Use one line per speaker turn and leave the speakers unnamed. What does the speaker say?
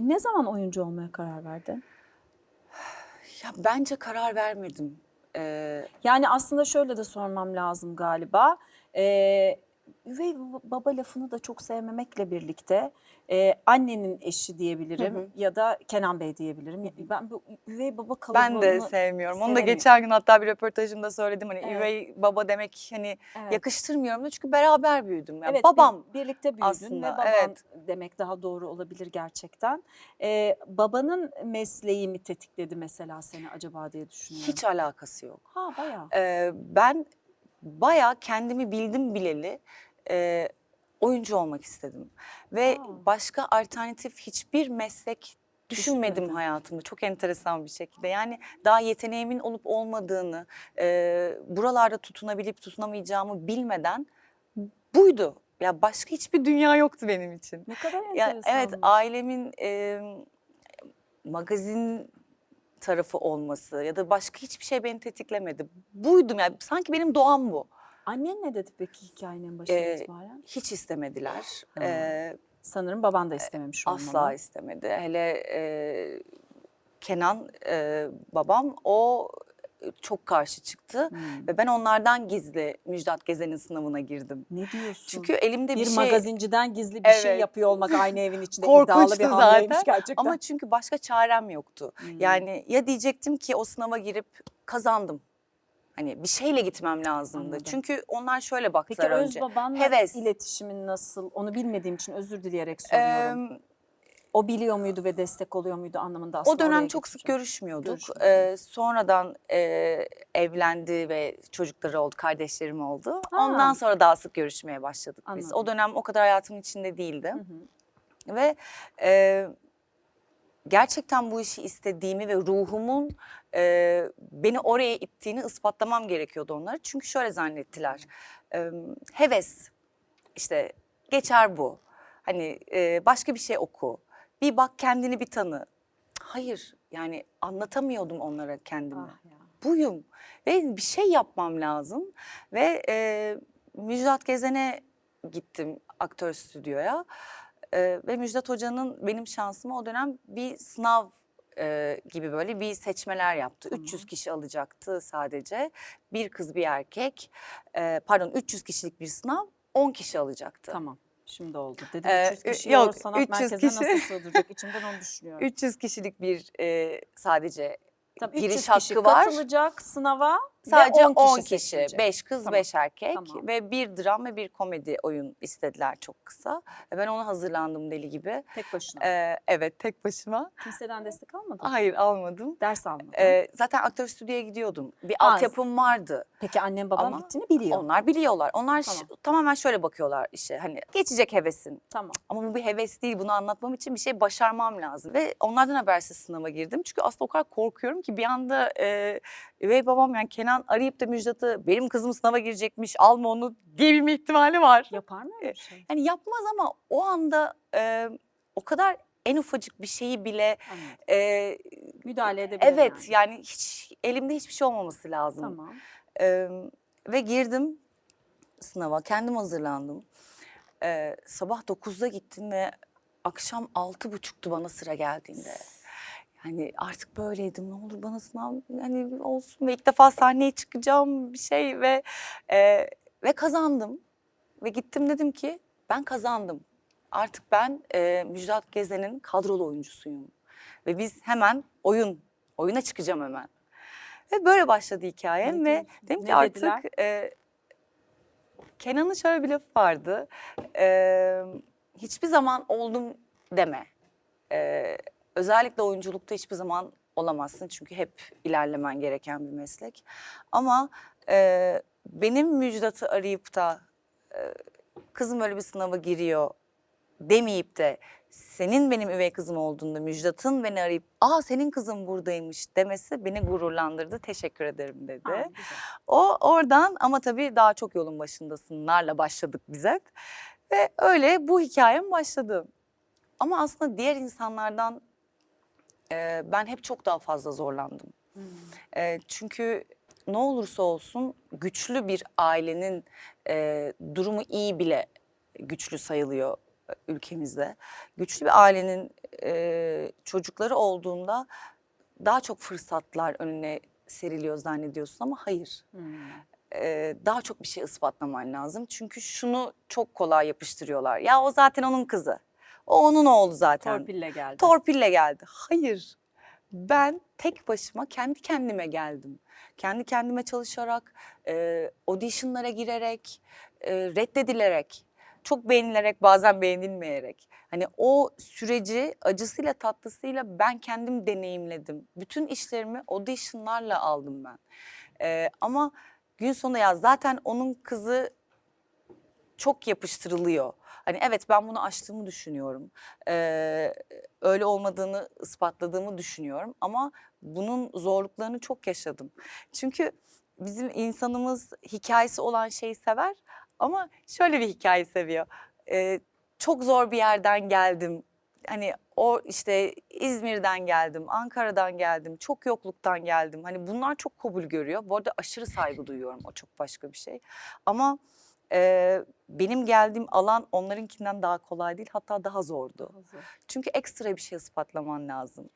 E, ne zaman oyuncu olmaya karar verdin?
Ya bence karar vermedim. Ee,
Yani aslında şöyle de sormam lazım galiba. Ee, üvey baba- lafını da çok sevmemekle birlikte e, annenin eşi diyebilirim
Hı hı.
ya da Kenan Bey diyebilirim. Ya- Ben bu üvey baba
ben
kalıbını
de sevmiyorum. Onu da geçen gün hatta bir röportajımda söyledim. Hani
Evet.
üvey baba demek hani
Evet.
yakıştırmıyorum da çünkü beraber büyüdüm. Yani
Evet, bir-
babam
birlikte büyüdün
aslında,
ve baban
evet.
demek daha doğru olabilir gerçekten. Ee, babanın mesleği mi tetikledi mesela seni acaba diye düşünüyorum.
hiç alakası yok.
Ha bayağı.
Ee, ben bayağı kendimi bildim bileli e, oyuncu olmak istedim. Ve
Aa.
başka alternatif hiçbir meslek düşünmedim hayatımda çok enteresan bir şekilde. Yani daha yeteneğimin olup olmadığını, e, buralarda tutunabilip tutunamayacağımı bilmeden buydu. Ya başka hiçbir dünya yoktu benim için.
Ne kadar
Ya
enteresan.
evet ailemin e, magazin tarafı olması ya da başka hiçbir şey beni tetiklemedi. Buydum yani sanki benim doğam bu.
Annen ne dedi peki hikayenin başından
Ee,
itibaren?
Hiç istemediler.
Ha.
Ee,
Sanırım baban da istememiş olmalı.
asla istemedi. Hele e, Kenan e, babam o çok karşı çıktı
Hmm.
ve ben onlardan gizli Müjdat Gezen'in sınavına girdim.
Ne diyorsun?
Çünkü elimde bir,
bir
şey
magazinciden gizli bir şey
Evet.
yapıyor olmak aynı evin içinde iddialı bir hamleymiş gerçekten.
ama çünkü başka çarem yoktu.
Hmm.
Yani ya diyecektim ki o sınava girip kazandım. Hani bir şeyle gitmem lazımdı.
Anladım.
Çünkü onlar şöyle
Peki
baktılar
öz
önce.
babanla
Heves.
iletişimin nasıl? Onu bilmediğim için özür dileyerek soruyorum.
Ee,
o biliyor muydu ve destek oluyor muydu anlamında aslında
o dönem çok sık görüşmüyorduk. Ee, sonradan e, evlendi ve çocukları oldu, kardeşlerim oldu.
Ha.
Ondan sonra daha sık görüşmeye başladık biz.
Anladım.
O dönem o kadar hayatımın içinde değildi.
Hı hı.
Ve e, gerçekten bu işi istediğimi ve ruhumun e, beni oraya ittiğini ispatlamam gerekiyordu onlara. Çünkü şöyle zannettiler. E, heves işte geçer bu. Hani e, başka bir şey oku. Bir bak kendini bir tanı. Hayır yani anlatamıyordum onlara kendimi
Ah ya.
buyum ve bir şey yapmam lazım ve e, Müjdat Gezen'e gittim aktör stüdyoya E, ve Müjdat Hoca'nın benim şansıma o dönem bir sınav e, gibi böyle bir seçmeler yaptı.
Tamam.
300 kişi alacaktı sadece bir kız bir erkek E, pardon 300 kişilik bir sınav 10 kişi alacaktı.
Tamam. Şimdi oldu. Dedim
Ee,
300 kişi
yok,
sanat
300
merkezine
kişi.
nasıl sığdıracak? İçimden onu düşünüyorum.
300 kişilik bir e, sadece
Tabii
giriş
300
hakkı
kişi
var.
katılacak sınava
Sadece
ve
10
10
kişi,
kişi, seçilecek.
5 kız,
Tamam,
5 erkek
tamam.
ve bir dram ve bir komedi oyun istediler çok kısa. Ve ben ona hazırlandım deli gibi.
Tek başına.
Ee, evet tek başıma.
Kimseden destek almadın.
Hayır almadım.
Ders almadın.
Ee, zaten aktör stüdyoya gidiyordum. Bir
Ha,
altyapım vardı.
Peki annem babam
ama
gittiğini biliyor.
Onlar biliyorlar. Onlar ş-
Tamam.
tamamen şöyle bakıyorlar işe. Hani geçecek hevesin.
Tamam.
Ama bu bir heves değil. Bunu anlatmam için bir şey başarmam lazım. Ve onlardan habersiz sınava girdim. Çünkü aslında o kadar korkuyorum ki bir anda e, üvey babam yani Kenan arayıp da Müjdat'ı benim kızım sınava girecekmiş alma onu diyebilme ihtimali var.
Yapar mı öyle bir şey?
Yani yapmaz ama o anda e, o kadar en ufacık bir şeyi bile
Anladım.
e,
Müdahale edebilir
evet
yani.
yani hiç elimde hiçbir şey olmaması lazım.
Tamam.
Ee, ve girdim sınava, kendim hazırlandım. Ee, sabah 9'da gittim ve akşam altı buçuktu bana sıra geldiğinde. Yani artık böyleydim. Ne olur bana sınav yani olsun ve ilk defa sahneye çıkacağım bir şey ve e, ve kazandım. Ve gittim dedim ki ben kazandım. Artık ben e, Müjdat Gezen'in kadrolu oyuncusuyum. Ve biz hemen oyun, oyuna çıkacağım hemen. Ve böyle başladı hikayem
Ne
ve dedim
Ne
ki artık
dediler?
e, Kenan'ın şöyle bir lafı vardı. E, hiçbir zaman oldum deme. E, özellikle oyunculukta hiçbir zaman olamazsın. Çünkü hep ilerlemen gereken bir meslek. Ama e, benim Müjdat'ı arayıp da e, kızım öyle bir sınava giriyor demeyip de senin benim üvey kızım olduğunda Müjdat'ın beni arayıp aa senin kızın buradaymış demesi beni gururlandırdı. Teşekkür ederim dedi.
Güzel.
O oradan ama tabii daha çok yolun başındasınlarla başladık biz hep. Ve öyle bu hikayem başladı. Ama aslında diğer insanlardan e, ben hep çok daha fazla zorlandım.
Hmm.
E, çünkü ne olursa olsun güçlü bir ailenin e, durumu iyi bile güçlü sayılıyor. ülkemizde. Güçlü bir ailenin e, çocukları olduğunda daha çok fırsatlar önüne seriliyor zannediyorsun ama hayır.
Hmm.
Ee, daha çok bir şey ispatlaman lazım. Çünkü şunu çok kolay yapıştırıyorlar. Ya o zaten onun kızı. O onun oğlu zaten.
Torpille geldi.
Torpille geldi. Hayır. Ben tek başıma kendi kendime geldim. Kendi kendime çalışarak, e, auditionlara girerek, e, reddedilerek, çok beğenilerek, bazen beğenilmeyerek. Hani o süreci acısıyla tatlısıyla ben kendim deneyimledim. Bütün işlerimi auditionlarla aldım ben. E, ama gün sonunda ya zaten onun kızı çok yapıştırılıyor. Hani evet ben bunu aştığımı düşünüyorum. Ee, öyle olmadığını ispatladığımı düşünüyorum ama bunun zorluklarını çok yaşadım. Çünkü bizim insanımız hikayesi olan şeyi sever ama şöyle bir hikaye seviyor. Ee, çok zor bir yerden geldim. Hani o işte İzmir'den geldim, Ankara'dan geldim, çok yokluktan geldim. Hani bunlar çok kabul görüyor. Bu arada aşırı saygı duyuyorum. O çok başka bir şey. Ama e, benim geldiğim alan onlarınkinden daha kolay değil hatta daha zordu. Çünkü ekstra bir şey ispatlaman lazım.